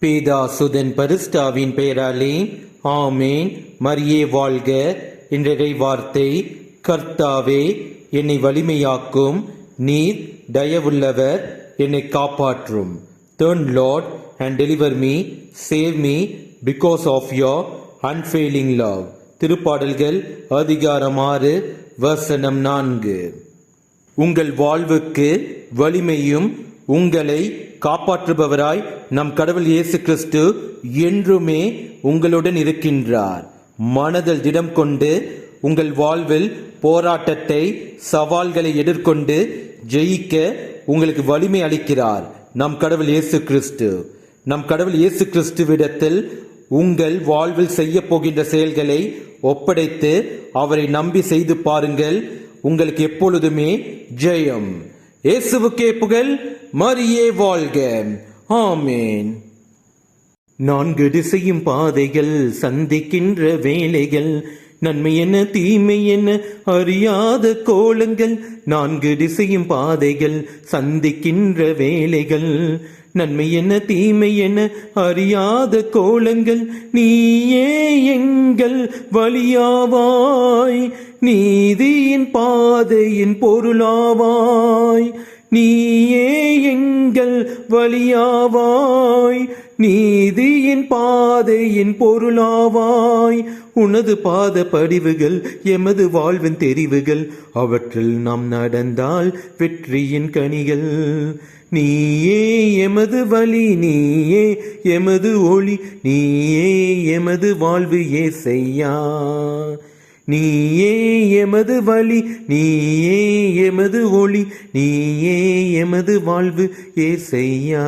பேதா சுதன் பரிஸ்டாவின் பெயராலே ஆமேன். மரியே வாழ்க. என்றரை வார்த்தை கர்த்தாவே என்னை வலிமையாக்கும். நீர் தயவுள்ளவர் என்னை காப்பாற்றும். Turn Lord and deliver me save me because of your unfailing love திருப்பாடல்கள் அதிகாரம் ஆறு வசனம் நான்கு. உங்கள் வாழ்வுக்கு வலிமையும் உங்களை காப்பாற்றுபவராய் நம் கடவுள் இயேசு கிறிஸ்து என்றுமே உங்களுடன் இருக்கின்றார். மனதில் திடம் கொண்டு உங்கள் வாழ்வில் போராட்டத்தை சவால்களை எதிர்கொண்டு ஜெயிக்க உங்களுக்கு வலிமை அளிக்கிறார் நம் கடவுள் இயேசு கிறிஸ்து நம் கடவுள் இயேசு கிறிஸ்துவிடத்தில் உங்கள் வாழ்வில் செய்ய போகின்ற செயல்களை ஒப்படைத்து அவரை நம்பி செய்து பாருங்கள். உங்களுக்கு எப்பொழுதுமே ஜெயம். இயேசுவுக்கே புகழ் மரியே வாழ்க. ஆமேன். நான்கு திசையும் பாதைகள் சந்திக்கின்ற வேலைகள் நன்மை என்ன தீமை என்ன? அறியாத கோலங்கள் நான்கு திசையும் பாதைகள் சந்திக்கின்ற வேலைகள். நன்மை என்ன தீமை என்ன? அறியாத கோலங்கள் நீயே எங்கள் வழியாவாய். நீதியின் பாதையின் பொருளாவாய். நீயே எங்கள் வழியாவாய் நீதியின் பாதையின் பொருளாவாய். உனது பாத படிவுகள் எமது வாழ்வின் தெரிவுகள் அவற்றில் நாம் நடந்தால் வெற்றியின் கனிகள். நீயே எமது வழி நீயே எமது ஒளி நீயே எமது வாழ்வு ஏசையா. நீயே எமது வழி நீயே எமது ஒளி நீயே எமது வாழ்வு ஏசையா.